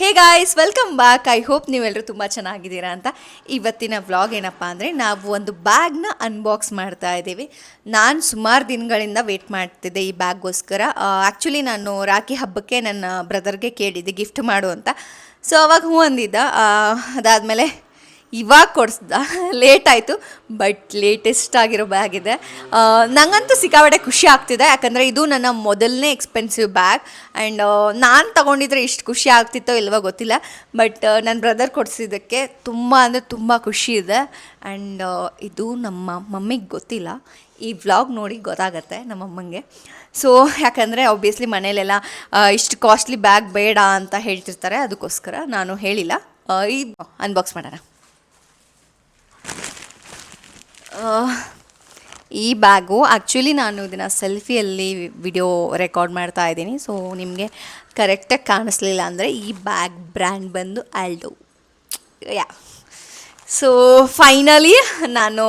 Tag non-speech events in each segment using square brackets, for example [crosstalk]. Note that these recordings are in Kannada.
Hey guys welcome back I hope ನೀವೆಲ್ಲರೂ ತುಂಬ ಚೆನ್ನಾಗಿದ್ದೀರಾ ಅಂತ. ಇವತ್ತಿನ ವ್ಲಾಗ್ ಏನಪ್ಪ ಅಂದರೆ ನಾವು ಒಂದು ಬ್ಯಾಗ್ನ ಅನ್ಬಾಕ್ಸ್ ಮಾಡ್ತಾ ಇದ್ದೀವಿ. ನಾನು ಸುಮಾರು ದಿನಗಳಿಂದ ವೇಟ್ ಮಾಡ್ತಿದ್ದೆ ಈ ಬ್ಯಾಗ್ಗೋಸ್ಕರ. ಆ್ಯಕ್ಚುಲಿ ನಾನು ರಾಖಿ ಹಬ್ಬಕ್ಕೆ ನನ್ನ ಬ್ರದರ್ಗೆ ಕೇಳಿದ್ದೆ ಗಿಫ್ಟ್ ಮಾಡು ಅಂತ. ಸೊ ಅವಾಗ ಹೂ ಅಂದಿದ್ದ. ಅದಾದಮೇಲೆ ಇವಾಗ ಕೊಡಿಸ್ದ. ಲೇಟ್ ಆಯಿತು ಬಟ್ ಲೇಟೆಸ್ಟ್ ಆಗಿರೋ ಬ್ಯಾಗ್ ಇದೆ. ನನಗಂತೂ ನಂಗಂತೂ ಸಿಕ್ಕಾಪಟ್ಟೆ ಖುಷಿ ಆಗ್ತಿದೆ, ಯಾಕಂದರೆ ಇದು ನನ್ನ ಮೊದಲನೇ ಎಕ್ಸ್ಪೆನ್ಸಿವ್ ಬ್ಯಾಗ್ ಆ್ಯಂಡ್ ನಾನು ತಗೊಂಡಿದ್ರೆ ಇಷ್ಟು ಖುಷಿ ಆಗ್ತಿತ್ತೋ ಇಲ್ವೋ ಗೊತ್ತಿಲ್ಲ ಬಟ್ ನನ್ನ ಬ್ರದರ್ ಕೊಡಿಸಿದ್ದಕ್ಕೆ ತುಂಬ ಅಂದರೆ ತುಂಬ ಖುಷಿ ಇದೆ. ಆ್ಯಂಡ್ ಇದು ನಮ್ಮ ಮಮ್ಮಿಗೆ ಗೊತ್ತಿಲ್ಲ. ಈ ವ್ಲಾಗ್ ನೋಡಿ ಗೊತ್ತಾಗತ್ತೆ ನಮ್ಮ ಅಮ್ಮಂಗೆ. ಸೊ ಯಾಕಂದರೆ ಆಬ್ವಿಯಸ್ಲಿ ಮನೇಲೆಲ್ಲ ಇಷ್ಟು ಕಾಸ್ಟ್ಲಿ ಬ್ಯಾಗ್ ಬೇಡ ಅಂತ ಹೇಳ್ತಿರ್ತಾರೆ, ಅದಕ್ಕೋಸ್ಕರ ನಾನು ಹೇಳಿಲ್ಲ. ಈ ಅನ್ಬಾಕ್ಸ್ ಮಾಡೋಣ ಆ, ಈ ಬ್ಯಾಗು ಆ್ಯಕ್ಚುಲಿ ನಾನು ಇದನ್ನು ಸೆಲ್ಫಿಯಲ್ಲಿ ವಿಡಿಯೋ ರೆಕಾರ್ಡ್ ಮಾಡ್ತಾ ಇದ್ದೀನಿ. ಸೊ ನಿಮಗೆ ಕರೆಕ್ಟಾಗಿ ಕಾಣಿಸ್ಲಿಲ್ಲ ಅಂದರೆ ಈ ಬ್ಯಾಗ್ ಬ್ರ್ಯಾಂಡ್ ಬಂದು ಆಲ್ಡೋ ಯಾ ಸೊ ಫೈನಲಿ ನಾನು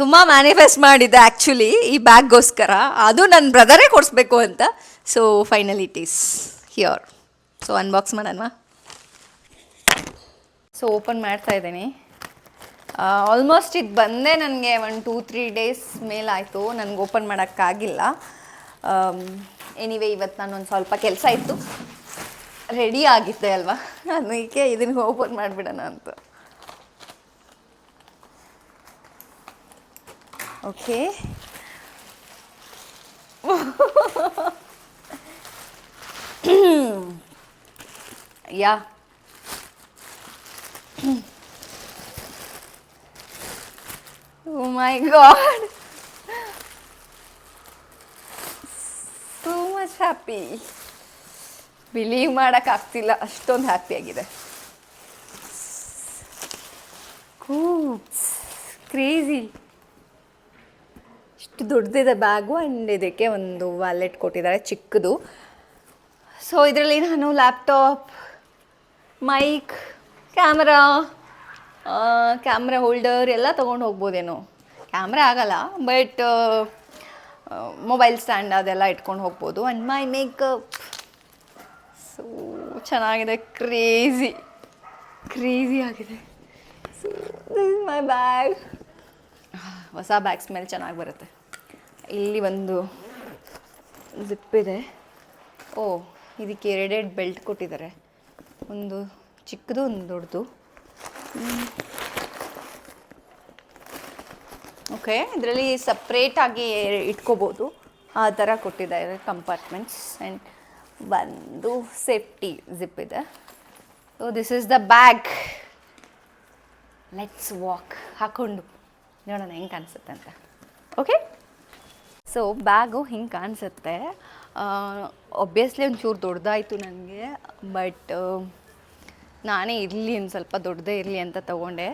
ತುಂಬ ಮ್ಯಾನಿಫೆಸ್ಟ್ ಮಾಡಿದ್ದೆ ಆ್ಯಕ್ಚುಲಿ ಈ ಬ್ಯಾಗ್ಗೋಸ್ಕರ. ಅದು ನನ್ನ ಬ್ರದರೇ ಕೊಡಿಸ್ಬೇಕು ಅಂತ. So finally it is here so unbox ಮಾಡೋಣ ಸೊ ಓಪನ್ ಮಾಡ್ತಾ ಇದ್ದೀನಿ. ಆಲ್ಮೋಸ್ಟ್ ಇದು ಬಂದೇ ನನಗೆ ಒಂದು ಟೂ ತ್ರೀ ಡೇಸ್ ಮೇಲಾಯಿತು. ನನಗೆ ಓಪನ್ ಮಾಡೋಕ್ಕಾಗಿಲ್ಲ. ಎನಿವೇ ಇವತ್ತು ನಾನು ಒಂದು ಸ್ವಲ್ಪ ಕೆಲಸ ಇತ್ತು. ರೆಡಿ ಆಗಿದ್ದೆ ಅಲ್ವಾ? ಅದಕ್ಕೆ ಇದನ್ನು ಓಪನ್ ಮಾಡಿಬಿಡೋಣ ಅಂತ. Okay yeah [coughs] Oh my god. So much happy. Believe ಮಾಡೋಕ್ಕಾಗ್ತಿಲ್ಲ ಅಷ್ಟೊಂದು ಹ್ಯಾಪಿ ಆಗಿದೆ. ಕೂಪ್ಸ್ ಕ್ರೇಜಿ ಇಷ್ಟು ದೊಡ್ಡದಿದೆ ಬ್ಯಾಗು ಆ್ಯಂಡ್ ಇದಕ್ಕೆ ಒಂದು ವ್ಯಾಲೆಟ್ ಕೊಟ್ಟಿದ್ದಾರೆ, ಚಿಕ್ಕದು. ಸೊ ಇದರಲ್ಲಿ ನಾನು laptop mic camera camera holder ಎಲ್ಲ ತೊಗೊಂಡು ಹೋಗ್ಬೋದೇನೋ. ಕ್ಯಾಮ್ರಾ ಆಗಲ್ಲ ಬಟ್ ಮೊಬೈಲ್ ಸ್ಟ್ಯಾಂಡ್ ಅದೆಲ್ಲ ಇಟ್ಕೊಂಡು ಹೋಗ್ಬೋದು. ಆ್ಯಂಡ್ ಮೈ ಮೇಕಪ್ ಸೋ ಚೆನ್ನಾಗಿದೆ ಕ್ರೇಜಿ ಕ್ರೇಜಿ ಆಗಿದೆ. ಸೊ ಮೈ ಬ್ಯಾಗ್ ಹೊಸ ಬ್ಯಾಗ್ ಸ್ಮೆಲ್ ಚೆನ್ನಾಗಿ ಬರುತ್ತೆ. ಇಲ್ಲಿ ಒಂದು ಜಿಪ್ ಇದೆ. ಓ, ಇದಕ್ಕೆ ಎರಡೆರಡು ಬೆಲ್ಟ್ ಕೊಟ್ಟಿದ್ದಾರೆ. ಒಂದು ಚಿಕ್ಕದು, ಒಂದು ದೊಡ್ಡದು. ಓಕೆ ಇದರಲ್ಲಿ ಸಪ್ರೇಟಾಗಿ ಇಟ್ಕೋಬೋದು. ಆ ಥರ ಕೊಟ್ಟಿದ್ದಾರೆ ಕಂಪಾರ್ಟ್ಮೆಂಟ್ಸ್ ಆ್ಯಂಡ್ ಒಂದು ಸೇಫ್ಟಿ ಜಿಪ್ ಇದೆ. So this is the bag let's walk ಹಾಕ್ಕೊಂಡು ನೋಡೋಣ, ಹೆಂಗೆ ಕಾಣಿಸುತ್ತೆ ಅಂತ. ಓಕೆ ಸೊ ಬ್ಯಾಗು ಹಿಂಗೆ ಕಾಣಿಸುತ್ತೆ. ಒಬ್ವಿಯಸ್ಲಿ ಒಂಚೂರು ದೊಡ್ಡದಾಯಿತು ನನಗೆ ಬಟ್ ನಾನೇ ಇರಲಿ ಒಂದು ಸ್ವಲ್ಪ ದೊಡ್ಡದೇ ಇರಲಿ ಅಂತ ತೊಗೊಂಡೆ.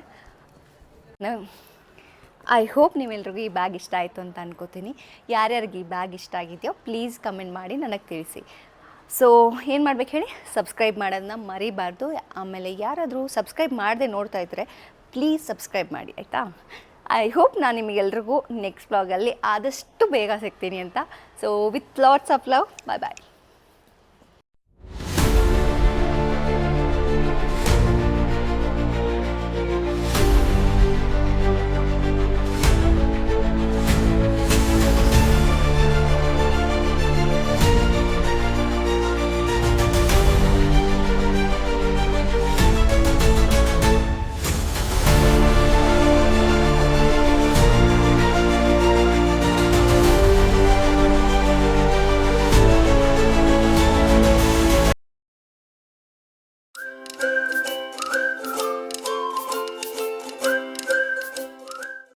ಐ ಹೋಪ್ ನೀವೆಲ್ರಿಗೂ ಈ ಬ್ಯಾಗ್ ಇಷ್ಟ ಆಯಿತು ಅಂತ ಅನ್ಕೋತೀನಿ. ಯಾರ್ಯಾರಿಗೆ ಈ ಬ್ಯಾಗ್ ಇಷ್ಟ ಆಗಿದೆಯೋ ಪ್ಲೀಸ್ ಕಮೆಂಟ್ ಮಾಡಿ ನನಗೆ ತಿಳಿಸಿ. ಸೊ ಏನು ಮಾಡ್ಬೇಕು ಹೇಳಿ? ಸಬ್ಸ್ಕ್ರೈಬ್ ಮಾಡೋದನ್ನ ಮರಿಬಾರ್ದು. ಆಮೇಲೆ ಯಾರಾದರೂ ಸಬ್ಸ್ಕ್ರೈಬ್ ಮಾಡದೆ ನೋಡ್ತಾ ಇದ್ದರೆ ಪ್ಲೀಸ್ ಸಬ್ಸ್ಕ್ರೈಬ್ ಮಾಡಿ, ಆಯಿತಾ? ಐ ಹೋಪ್ ನಾನು ನಿಮಗೆಲ್ರಿಗೂ ನೆಕ್ಸ್ಟ್ ಬ್ಲಾಗಲ್ಲಿ ಆದಷ್ಟು ಬೇಗ ಸಿಗ್ತೀನಿ ಅಂತ. So with lots of love bye bye